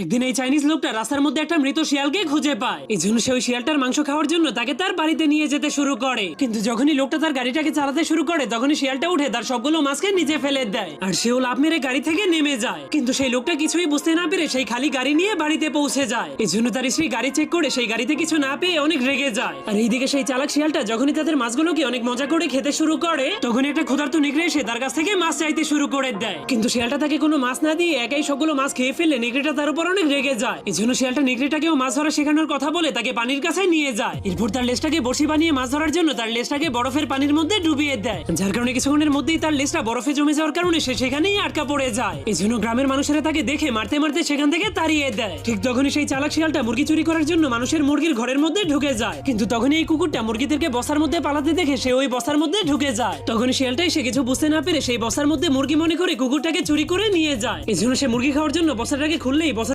একদিন এই চাইনিজ লোকটা রাস্তার মধ্যে একটা মৃত শিয়ালকে খুঁজে পায়। এই জন্য সে ওই শিয়ালটার মাংস খাওয়ার জন্য তাকে তার বাড়িতে নিয়ে যেতে শুরু করে। কিন্তু যখনই লোকটা তার গাড়িটাকে চালাতে শুরু করে, তখনই শিয়ালটা উঠে তার সবগুলো মাছকে নিচে ফেলে দেয় আর সেও লাভ মেরে গাড়ি থেকে নেমে যায়। কিন্তু সেই লোকটা কিছুই বুঝতে না পেরে সেই খালি গাড়ি নিয়ে বাড়িতে পৌঁছে যায়। এই জন্য তার স্ত্রী গাড়ি চেক করে সেই গাড়িতে কিছু না পেয়ে অনেক রেগে যায়। আর এইদিকে সেই চালাক শিয়ালটা যখনই তাদের মাছগুলোকে অনেক মজা করে খেতে শুরু করে, তখনই একটা ক্ষুধার্ত নেকড়ে এসে তার কাছ থেকে মাছ চাইতে শুরু করে দেয়। কিন্তু শিয়ালটা তাকে কোনো মাছ না দিয়ে একাই সবগুলো মাছ খেয়ে ফেললে নেকড়েটা তার উপর অনেক রেগে যায়। এই জন্য শিয়ালটা নেকড়েটাকেও মাছ ধরা শেখানোর কথা বলে তাকে পানির কাছে নিয়ে যায়। এরপর তার লেজটাকে বড়শি বানিয়ে মাছ ধরার জন্য তার লেজটাকে বরফের পানির মধ্যে ডুবিয়ে দেয়। যার কারণে কিছুক্ষণের মধ্যেই তার লেজটা বরফে জমে যাওয়ার কারণে সে সেখানেই আটকা পড়ে যায়। এই জন্য গ্রামের মানুষেরা তাকে দেখে মারতে মারতে সেখান থেকে তাড়িয়ে দেয়। ঠিক তখনই সেই চালাক শিয়ালটা মুরগি চুরি করার জন্য মানুষের মুরগির ঘরের মধ্যে ঢুকে যায়। কিন্তু তখনই এই কুকুরটা মুরগিদেরকে বসার মধ্যে পালাতে দেখে সে ওই বসার মধ্যে ঢুকে যায়। তখন শিয়ালটাই সে কিছু বুঝতে না পেরে সেই বসার মধ্যে মুরগি মনে করে কুকুরটাকে চুরি করে নিয়ে যায়। এই জন্য সে মুরগি খাওয়ার জন্য বসাটাকে খুললেই বসা